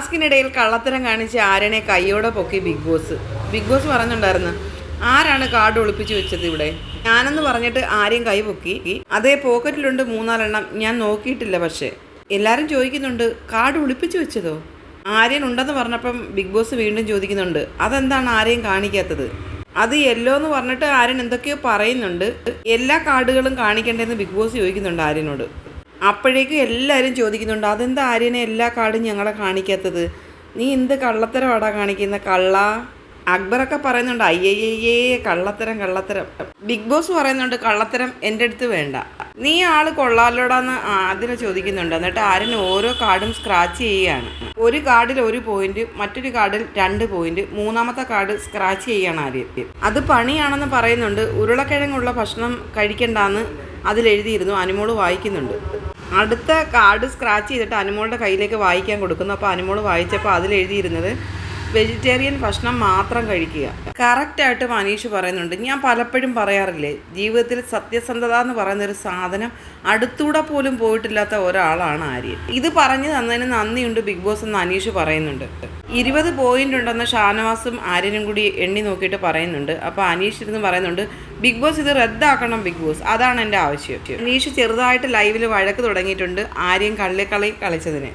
ടാസ്കിനിടയിൽ കള്ളത്തരം കാണിച്ച് ആരനെ കൈയോടെ പൊക്കി ബിഗ് ബോസ് ബിഗ് ബോസ് പറഞ്ഞിട്ടുണ്ടായിരുന്നു ആരാണ് കാർഡ് ഒളിപ്പിച്ചു വെച്ചത് ഇവിടെ? ഞാനെന്ന് പറഞ്ഞിട്ട് ആരെയും കൈ പൊക്കി അതേ പോക്കറ്റിലുണ്ട് മൂന്നാലെണ്ണം ഞാൻ നോക്കിയിട്ടില്ല പക്ഷേ. എല്ലാവരും ചോദിക്കുന്നുണ്ട് കാർഡ് ഒളിപ്പിച്ചു വെച്ചതോ? ആര്യൻ ഉണ്ടെന്ന് പറഞ്ഞപ്പം ബിഗ് ബോസ് വീണ്ടും ചോദിക്കുന്നുണ്ട് അതെന്താണ് ആരെയും കാണിക്കാത്തത്? അത് യെല്ലോ എന്ന് പറഞ്ഞിട്ട് ആര്യൻ എന്തൊക്കെയോ പറയുന്നുണ്ട് എല്ലാ കാർഡുകളും കാണിക്കേണ്ടതെന്ന് ബിഗ് ബോസ് ചോദിക്കുന്നുണ്ട് ആര്യനോട്. അപ്പോഴേക്കും എല്ലാവരും ചോദിക്കുന്നുണ്ട് അതെന്താ ആര്യനെ എല്ലാ കാർഡും ഞങ്ങളെ കാണിക്കാത്തത്? നീ എന്ത് കള്ളത്തരമാടാ കാണിക്കുന്ന? കള്ള? അക്ബറൊക്കെ പറയുന്നുണ്ട് അയ്യയ്യേ കള്ളത്തരം കള്ളത്തരം. ബിഗ് ബോസ് പറയുന്നുണ്ട് കള്ളത്തരം എന്റെ അടുത്ത് വേണ്ട. നീ ആൾ കൊള്ളാലോടാന്ന് ആദ്യം ചോദിക്കുന്നുണ്ട്. എന്നിട്ട് ആരും ഓരോ കാർഡും സ്ക്രാച്ച് ചെയ്യുകയാണ് ഒരു കാർഡിൽ ഒരു പോയിന്റ് മറ്റൊരു കാർഡിൽ രണ്ട് പോയിന്റ് മൂന്നാമത്തെ കാർഡ് സ്ക്രാച്ച് ചെയ്യുകയാണ് ആര്യത്തിൽ അത് പണിയാണെന്ന് പറയുന്നുണ്ട്. ഉരുളക്കിഴങ്ങുള്ള ഭക്ഷണം കഴിക്കണ്ടെന്ന് അതിലെഴുതിയിരുന്നു അനുമോൾ വായിക്കുന്നുണ്ട്. അടുത്ത കാർഡ് സ്ക്രാച്ച് ചെയ്തിട്ട് അനുമോളുടെ കയ്യിലേക്ക് വായിക്കാൻ കൊടുക്കുന്നു. അപ്പോൾ അനുമോൾ വായിച്ചപ്പോൾ അതിലെഴുതിയിരുന്നത് വെജിറ്റേറിയൻ ഭക്ഷണം മാത്രം കഴിക്കുക. കറക്റ്റായിട്ട് മനീഷ് പറയുന്നുണ്ട്. ഞാൻ പലപ്പോഴും പറയാറില്ലേ ജീവിതത്തിൽ സത്യസന്ധത എന്ന് പറയുന്ന ഒരു സാധനം അടുത്തൂടെ പോലും പോയിട്ടില്ലാത്ത ഒരാളാണ് ആര്യൻ ഇത് പറഞ്ഞു തന്നതിന് നന്ദിയുണ്ട് ബിഗ് ബോസ് എന്ന് അനീഷ് പറയുന്നുണ്ട്. ഇരുപത് പോയിന്റ് ഉണ്ടെന്ന് ഷാനവാസും ആര്യനും കൂടി എണ്ണി നോക്കിയിട്ട് പറയുന്നുണ്ട്. അപ്പോൾ അനീഷ് ഇരുന്ന് പറയുന്നുണ്ട് ബിഗ് ബോസ് ഇത് റദ്ദാക്കണം ബിഗ് ബോസ്. അതാണ് എന്റെ ആവശ്യം. അനീഷ് ചെറുതായിട്ട് ലൈവിൽ വഴക്ക് തുടങ്ങിയിട്ടുണ്ട് ആര്യൻ കള്ളിക്കളി കളിച്ചതിന്.